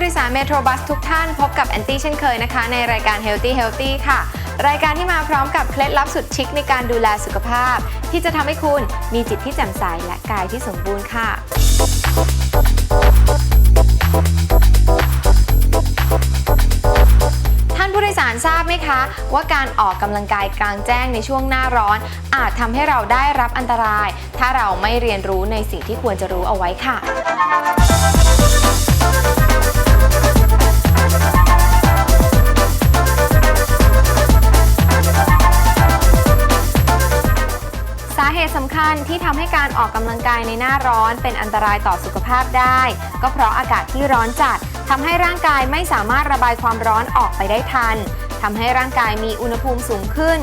ผู้โดยสารเมโทรบัสทุกท่านพบกับแอนตี้เช่นเคยนะคะ ในรายการ Healthy Healthy ค่ะ รายการที่มาพร้อมกับเคล็ดลับสุดชิคในการดูแลสุขภาพ ที่จะทำให้คุณมีจิตที่แจ่มใสและกายที่สมบูรณ์ค่ะ ท่านผู้โดยสารทราบไหมคะ ว่าการออกกำลังกายกลางแจ้งในช่วงหน้าร้อน อาจทำให้เราได้รับอันตราย ถ้าเราไม่เรียนรู้ในสิ่งที่ควรจะรู้เอาไว้ค่ะ เหตุสำคัญที่ทำให้การออกกำลังกายในหน้าร้อนเป็นอันตรายต่อสุขภาพได้ ก็เพราะอากาศที่ร้อนจัดทำให้ร่างกายไม่สามารถระบายความร้อนออกไปได้ทันทำให้ร่างกายมีอุณหภูมิสูงขึ้น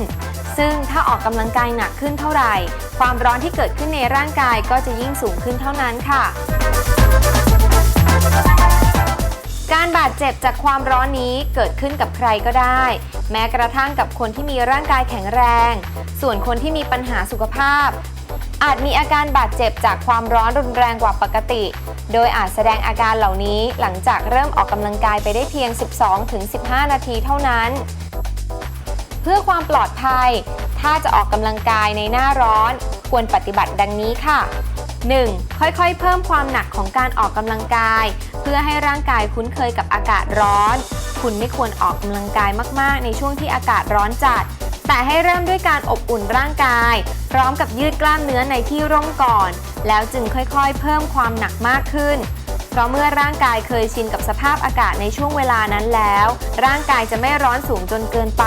ซึ่งถ้าออกกำลังกายหนักขึ้นเท่าไหร่ ความร้อนที่เกิดขึ้นในร่างกายก็จะยิ่งสูงขึ้นเท่านั้นค่ะารบาดเจ็บจากความร้อนนี้เกิดขึ้นกับใครก็ได้ แม้กระทั่งกับคนที่มีร่างกายแข็งแรง ส่วนคนที่มีปัญหาสุขภาพ อาจมีอาการบาดเจ็บจากความร้อนรุนแรงกว่าปกติ โดยอาจแสดงอาการเหล่านี้หลังจากเริ่มออกกำลังกายไปได้เพียง 12-15 นาทีเท่านั้น เพื่อความปลอดภัย ถ้าจะออกกำลังกายในหน้าร้อน ควรปฏิบัติดังนี้ค่ะ 1. ค่อยๆ เพิ่มความหนักของการออกกำลังกาย เพื่อให้ร่างกายคุ้นเคยกับอากาศร้อน คุณไม่ควรออกกำลังกายมากๆ ในช่วงที่อากาศร้อนจัด แต่ให้เริ่มด้วยการอบอุ่นร่างกาย พร้อมกับยืดกล้ามเนื้อในที่ร่มก่อน แล้วจึงค่อยๆ เพิ่มความหนักมากขึ้น เพราะเมื่อร่างกายเคยชินกับสภาพอากาศในช่วงเวลานั้นแล้ว ร่างกายจะไม่ร้อนสูงจนเกินไป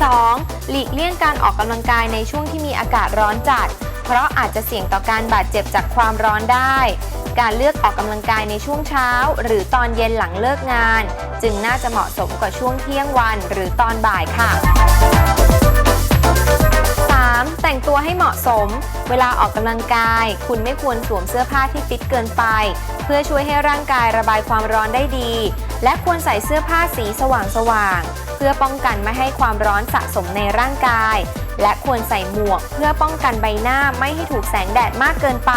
2. หลีกเลี่ยงการออกกำลังกายในช่วงที่มีอากาศร้อนจัด เพราะอาจจะเสี่ยงต่อการบาดเจ็บจากความร้อนได้ การเลือกออกกำลังกายในช่วงเช้า หรือตอนเย็นหลังเลิกงาน จึงน่าจะเหมาะสมกว่าช่วงเที่ยงวันหรือตอนบ่ายค่ะ ตัวให้เหมาะสม เวลาออกกำลังกาย คุณไม่ควรสวมเสื้อผ้าที่ฟิตเกินไป เพื่อช่วยให้ร่างกายระบายความร้อนได้ดี และควรใส่เสื้อผ้าสีสว่างๆ เพื่อป้องกันไม่ให้ความร้อนสะสมในร่างกาย และควรใส่หมวก เพื่อป้องกันใบหน้าไม่ให้ถูกแสงแดดมากเกินไป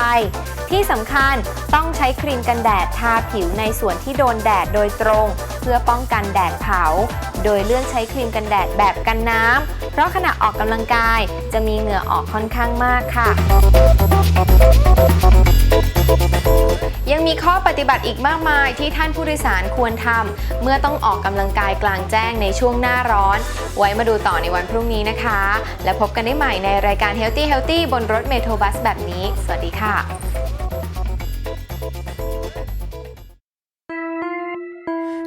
ที่สำคัญต้องใช้ครีมกันแดดทาผิวในส่วนที่โดนแดดโดยตรง เพื่อป้องกันแดดเผา โดยเลือกใช้ครีมกันแดดแบบกันน้ำ ราะขณะออกกำลังกายจะมีเหงื่อออกค่อนข้างมากค่ะ ยังมีข้อปฏิบัติอีกมากมายที่ท่านผู้โดยสารควรทำเมื่อต้องออกกำลังกายกลางแจ้งในช่วงหน้าร้อน ไว้มาดูต่อในวันพรุ่งนี้นะคะ และพบกันได้ใหม่ในรายการ Healthy Healthy บนรถเมโทรบัสแบบนี้ สวัสดีค่ะ